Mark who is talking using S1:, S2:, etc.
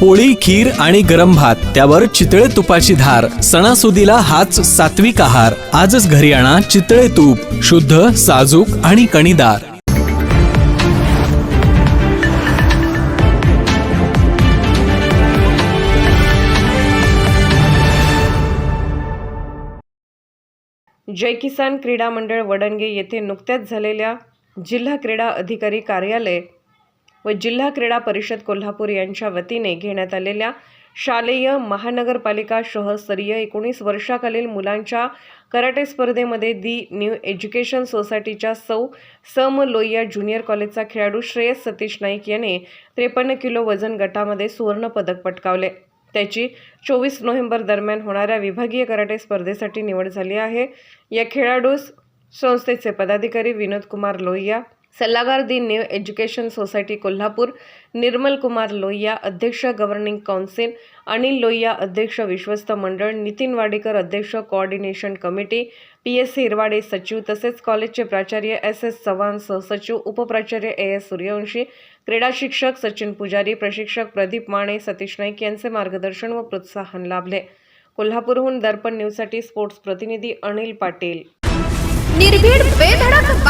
S1: पोळी खीर आणि गरम भात त्यावर चितळे तुपाची धार सणासुदीला हाच सात्विक आहार. आजच घरी आणा चितळे तूप शुद्ध साजूक आणि कणीदार.
S2: जय किसान क्रीडा मंडळ वडणगे येथे नुकत्याच झालेल्या जिल्हा क्रीडा अधिकारी कार्यालय व जिल्हा क्रीडा परिषद कोल्हापूर यांच्या वतीने घेण्यात आलेल्या शालेय महानगरपालिका शहरस्तरीय एकोणीस वर्षाखालील मुलांच्या कराटे स्पर्धेमध्ये दी न्यू एज्युकेशन सोसायटीच्या सौ सम लोहिया ज्युनियर कॉलेजचा खेळाडू श्रेयस सतीश नाईक याने त्रेपन्न किलो वजन गटामध्ये सुवर्णपदक पटकावले. त्याची चोवीस नोव्हेंबर दरम्यान होणाऱ्या विभागीय कराटे स्पर्धेसाठी निवड झाली आहे. या खेळाडूस संस्थेचे पदाधिकारी विनोद कुमार लोहिया सल्लागार the new education society Kolhapur Nirmal Kumar Lohiya अध्यक्ष गव्हर्निंग काउन्सिल अनिल लोहिया अध्यक्ष विश्वस्त मंडळ नितीन वाडेकर अध्यक्ष coordination committee P S Hirwade सचिव तसेच कॉलेजचे प्राचार्य एस एस चव्हाण सहसचिव उपप्राचार्य ए एस सूर्यवंशी क्रीडा शिक्षक सचिन पुजारी प्रशिक्षक प्रदीप माने सतीश नाईक यांचे मार्गदर्शन व प्रोत्साहन लाभले. कोल्हापूरहून दर्पण न्यूजसाठी स्पोर्ट्स प्रतिनिधी अनिल पाटील.
S3: निर्भीड वेब